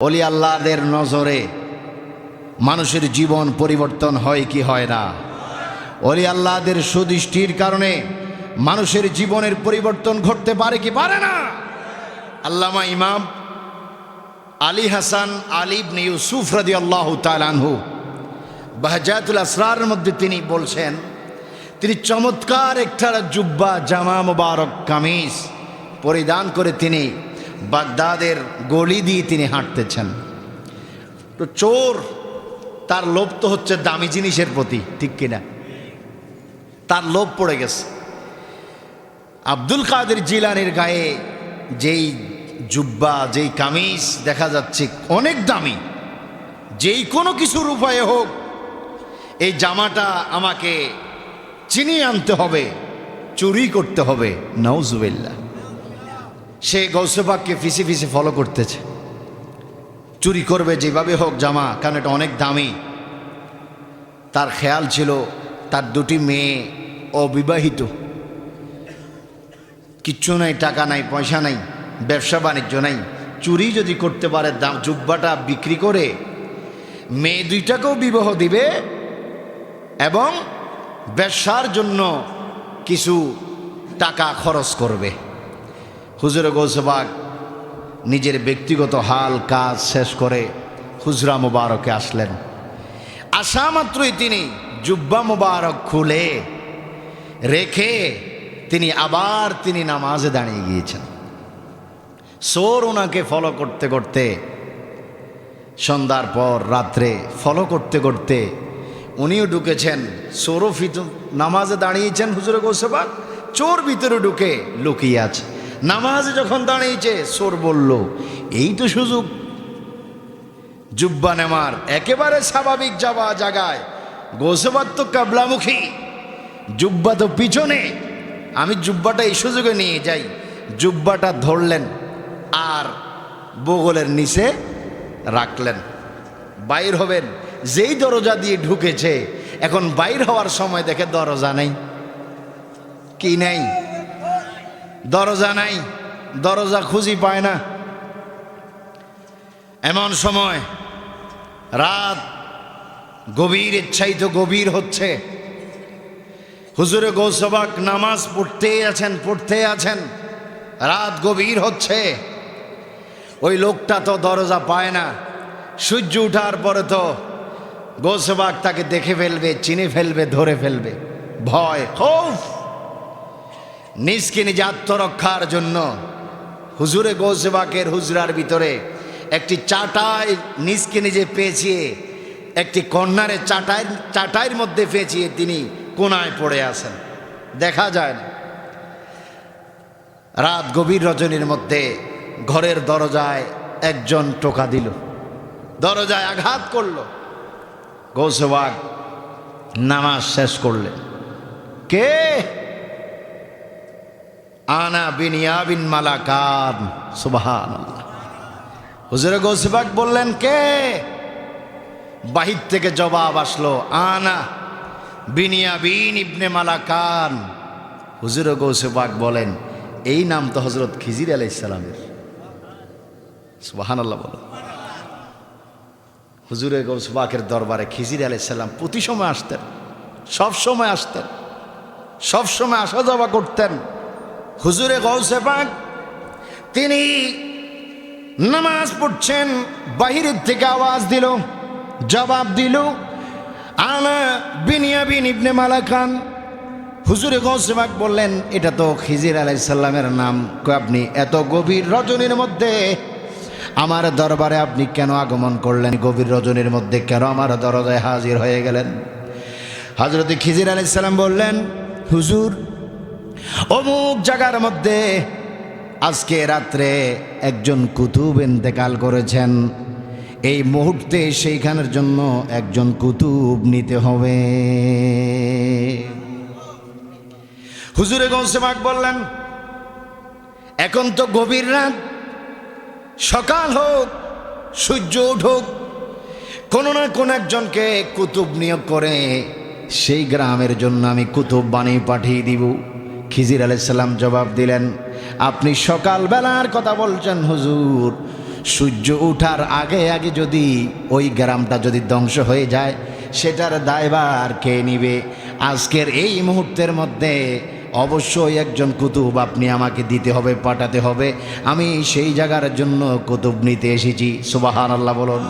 অলি আল্লাহদের নজরে মানুষের জীবন পরিবর্তন হয় কি হয় না? অলি আল্লাহদের সুদৃষ্টির কারণে মানুষের জীবনের পরিবর্তন ঘটতে পারে কি পারে না? আল্লামা ইমাম আলী হাসান আলিবনে ইউসুফ রাদি আল্লাহ তালানহু বাহজাতুল আসরার মধ্যে তিনি বলছেন, তিনি চমৎকার একটা জুব্বা জামা মুবারক কামিজ পরিধান করে তিনি বাগদাদের গলি দিয়ে তিনি হাঁটতেছেন। তো চোর, তার লোভ তো হচ্ছে দামি জিনিসের প্রতি, ঠিক কিনা? তার লোভ পড়ে গেছে। আব্দুল কাদের জিলানির গায়ে যেই জুব্বা, যেই কামিজ দেখা যাচ্ছে অনেক দামি। যেই কোনো কিছুর উপায়ে হোক, এই জামাটা আমাকে চিনিয়ে আনতে হবে, চুরি করতে হবে নওজুবিল্লা সে গৌসবাককে ফিসে ফিসে ফলো করতেছে। চুরি করবে যেভাবে হোক জামা, কারণ এটা অনেক দামি। তার খেয়াল ছিল তার দুটি মেয়ে অবিবাহিত। কিচ্ছু নাই, টাকা নাই, পয়সা নাই, ব্যবসা বাণিজ্য নাই। চুরি যদি করতে পারে, দাম, জুব্বাটা বিক্রি করে মেয়ে দুইটাকেও বিবাহ দিবে এবং ব্যবসার জন্য কিছু টাকা খরচ করবে। হুজুরে গৌসবাগ নিজের ব্যক্তিগত হাল, কাজ শেষ করে হুজরা মুবারকে আসলেন। আসা মাত্রই তিনি জুব্বা মুবারক খুলে রেখে তিনি আবার তিনি নামাজে দাঁড়িয়ে গিয়েছেন। সোর ওনাকে ফলো করতে করতে, সন্ধ্যার পর রাত্রে ফলো করতে করতে উনিও ঢুকেছেন। চোরও ফিত নামাজে দাঁড়িয়েছেন হুজুরে গোসেবাগ চোর ভিতরে ঢুকে লুকিয়ে আছে। নামাজে যখন দাঁড়িয়েছে, সোর বলল, এই তো সুযোগ। জুব্বা নেমার একেবারে স্বাভাবিক যাওয়া জায়গায়। গোসেবাগ তো কাবলামুখী। জুব্বা তো পিছনে। আমি জুব্বাটা এই সুযোগে নিয়ে যাই। জুব্বাটা ধরলেন আর বগলের নিচে রাখলেন। বাইর হবেন। যেই দরজা দিয়ে ঢুকেছে, এখন বাইর হওয়ার সময় দেখে দরজা নেই। কি নেই? দরজা নাই, দরজা খুঁজি পায় না। এমন সময় রাত গভীর ইচ্ছাইত গভীর হচ্ছে। হুজুরে গৌসবাক নামাজ পড়তেই আছেন, পড়তে আছেন, রাত গভীর হচ্ছে। ওই লোকটা তো দরজা পায় না। সূর্য উঠার পরে তো গোসবাক তাকে দেখে ফেলবে, চিনে ফেলবে, ধরে ফেলবে। ভয়, খৌফ! নিজকে নিজে আত্মরক্ষার জন্য হুজুরে গোসবাকের হুজরার ভিতরে একটি চাটাই নিজকে নিজে পেঁচিয়ে, একটি কন্যারে চাটাই, চাটাইয়ের মধ্যে পেঁচিয়ে তিনি কোনায় পড়ে আছেন। দেখা যায় না। রাত গভীর রজনীর মধ্যে ঘরের দরজায় একজন টোকা দিল। দরজায় আঘাত করল। গৌসবাগ নামাজ শেষ করলেন। কে? আনা বিনিয়াবিন মালাকান। সুবাহান হুজুরে গৌসবাগ বললেন, কে? বাহির থেকে জবাব আসলো, আনা বিনিয়াবিন ইবনে মালাকান। হুজুরে গৌসবাগ বলেন, এই নাম তো হজরত খিজির আলাইসালামের সুবাহান আল্লাহ বলো। হুজুরে গৌসবাকের দরবারে খিজির আলাই আলাইসাল্লাম প্রতি সময় আসতেন, সব সময় আসতেন, সব সময় আসা যাওয়া করতেন। হুজুরে গৌসেবাক তিনি নামাজ পড়ছেন, বাহিরের থেকে আওয়াজ দিল, জবাব দিল, আনা বিনিয়াবিন ইবনে মালা খান হুজুরে গৌসেবাক বললেন, এটা তো খিজির আলাইসাল্লামের নাম আপনি এত গভীর রজনীর মধ্যে আমার দরবারে আপনি কেন আগমন করলেন? গভীর রজনীর মধ্যে কেন আমার দরজায় হাজির হয়ে গেলেন? হজরত খিজির আলাইসাল্লাম বললেন, হুজুর অমুক জায়গার মধ্যে আজকে রাত্রে একজন কুতুব ইন্তেকাল করেছেন। এই মুহূর্তে সেইখানের জন্য একজন কুতুব নিতে হবে। হুজুরে গৌসেমাক বললেন, এখন তো গভীর রাত, সকাল হোক, সূর্য উঠুক, কোনো না কোনো একজনকে কুতুব নিয়োগ করে সেই গ্রামের জন্য আমি কুতুব বানিয়ে পাঠিয়ে দিব। খিজির আলাইসাল্লাম জবাব দিলেন, আপনি সকালবেলার কথা বলছেন হুজুর। সূর্য উঠার আগে আগে যদি ওই গ্রামটা যদি ধ্বংস হয়ে যায়, সেটার দায়ভার কে নিবে? আজকের এই মুহূর্তের মধ্যে অবশ্যই একজন কুতুব আপনি আমাকে দিতে হবে, পাঠাতে হবে। আমি সেই জায়গার জন্য কুতুব নিতে এসেছি। সুবাহান আল্লাহ বলুন।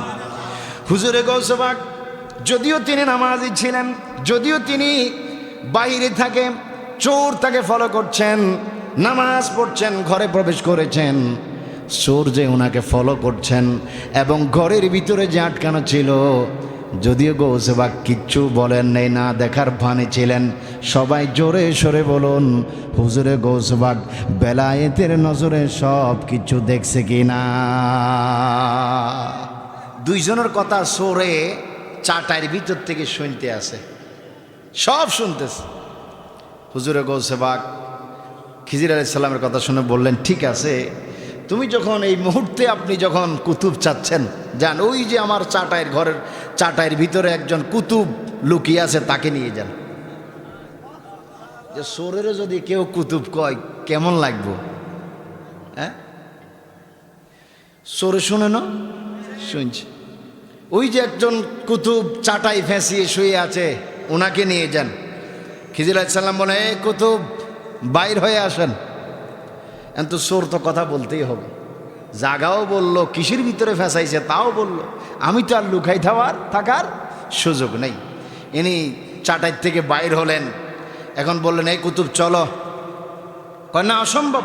হুজুরে গৌসবাক, যদিও তিনি নামাজি ছিলেন, যদিও তিনি বাইরে থাকে চোর তাকে ফলো করছেন, নামাজ পড়ছেন, ঘরে প্রবেশ করেছেন। চোর যে ওনাকে ফলো করছেন এবং ঘরের ভিতরে যে আটকানো ছিল, যদিও গৌসবাক কিচ্ছু বলেন নেই, না দেখার ভানে ছিলেন। সবাই জোরে সরে বলুন, হুজুরে গৌসবাক বেলায়েতের নজরে সব কিছু দেখছে কি না? দুইজনের কথা সরে চাটাইয়ের ভিতর থেকে শুনতে আসে। সব শুনতেছে। হুজুরে গৌসেবাক খিজির আলাইসাল্লামের কথা শুনে বললেন, ঠিক আছে, তুমি যখন এই মুহূর্তে আপনি যখন কুতুব চাচ্ছেন, যান, ওই যে আমার চাটাইয়ের ঘরের, চাটাইয়ের ভিতরে একজন কুতুব লুকিয়ে আছে, তাকে নিয়ে যান। যে সোরেরও যদি কেউ কুতুব কয়, কেমন লাগবো? হ্যাঁ? সোরে শুনে না? শুনছি। ওই যে একজন কুতুব চাটাই ফেঁসিয়ে শুয়ে আছে, ওনাকে নিয়ে যান। খিজির সাল্লাম বলে, এ কুতুব, বাইর হয়ে আসেন। তো সোর তো কথা বলতেই হবে। জাগাও বলল, কিসের ভিতরে ফেঁসাইছে তাও বলল। আমি তো আর লুকাই থাওয়ার, থাকার সুযোগ নেই। ইনি চাটাই থেকে বাইর হলেন। এখন বললেন এই কুতুব, চলো। না, অসম্ভব।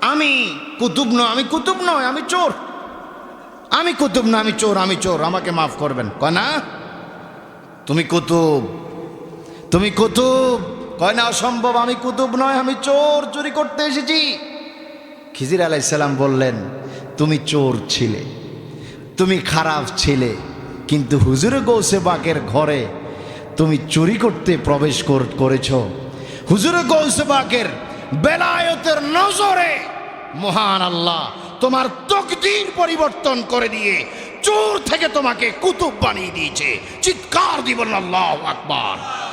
আমি কুতুব নয়, আমি কুতুব নয়, আমি চোর। আমি কুতুব না, আমি চোর আমি চোর, আমাকে মাফ করবেন। কয়, না, তুমি কুতুব তুমি কুতুব। কয় না, অসম্ভব, আমি কুতুব নয়, আমি চোর চুরি করতে এসেছি। খিজির আলাইসাল্লাম বললেন, তুমি চোর ছিলে, তুমি খারাপ ছিলে, কিন্তু হুজুরে গৌসে বাকের ঘরে তুমি চুরি করতে প্রবেশ কর- করেছ। হুজুরে গৌসে বাকের বেলায়তের নজরে, মহান আল্লাহ, তোমার তকদির পরিবর্তন করে দিয়ে চোর থেকে তোমাকে কুতুব বানিয়ে দিয়েছে। চিৎকার দিবেন আল্লাহ আকবার।